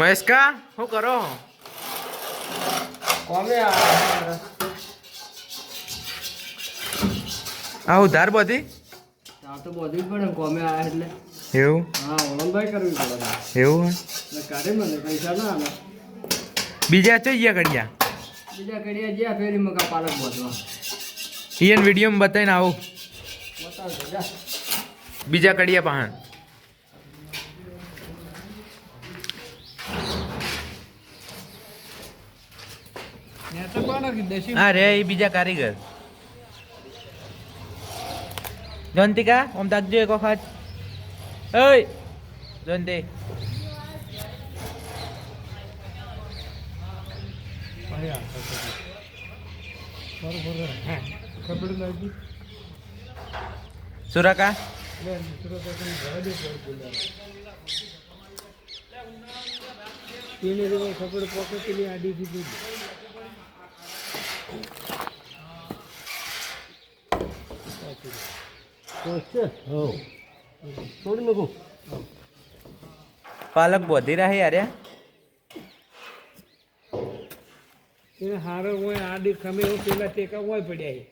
મહેશ કા શું કરો? આવું આ ઉધાર બધી? તો બધી પડે કોમે આયા એટલે. એવું? હા ઓળંબાઈ કરવી પડે. એવું? કાઢે મને પૈસા ના આવે. બીજા ચો ગયા કડિયા બીજા કડિયા જ્યાં ફેરી મકા પાલક બોધવા ઈયન વિડીયોમાં બતાવીને આવું. બીજા કડિયા પાહણ હા રે એ બીજા કારીગર જયંતિકા ઓમ તાકજો એક વખત ઓય જયંતિ બરોબર હા ખબર લાગી સુરકા એને તો ખબર પોકે પેલી આડી દીધી પાલક બોધી રહે યાર. એ હારો હોય આડી ખમે એવું પેલા ટેકા હોય પડ્યા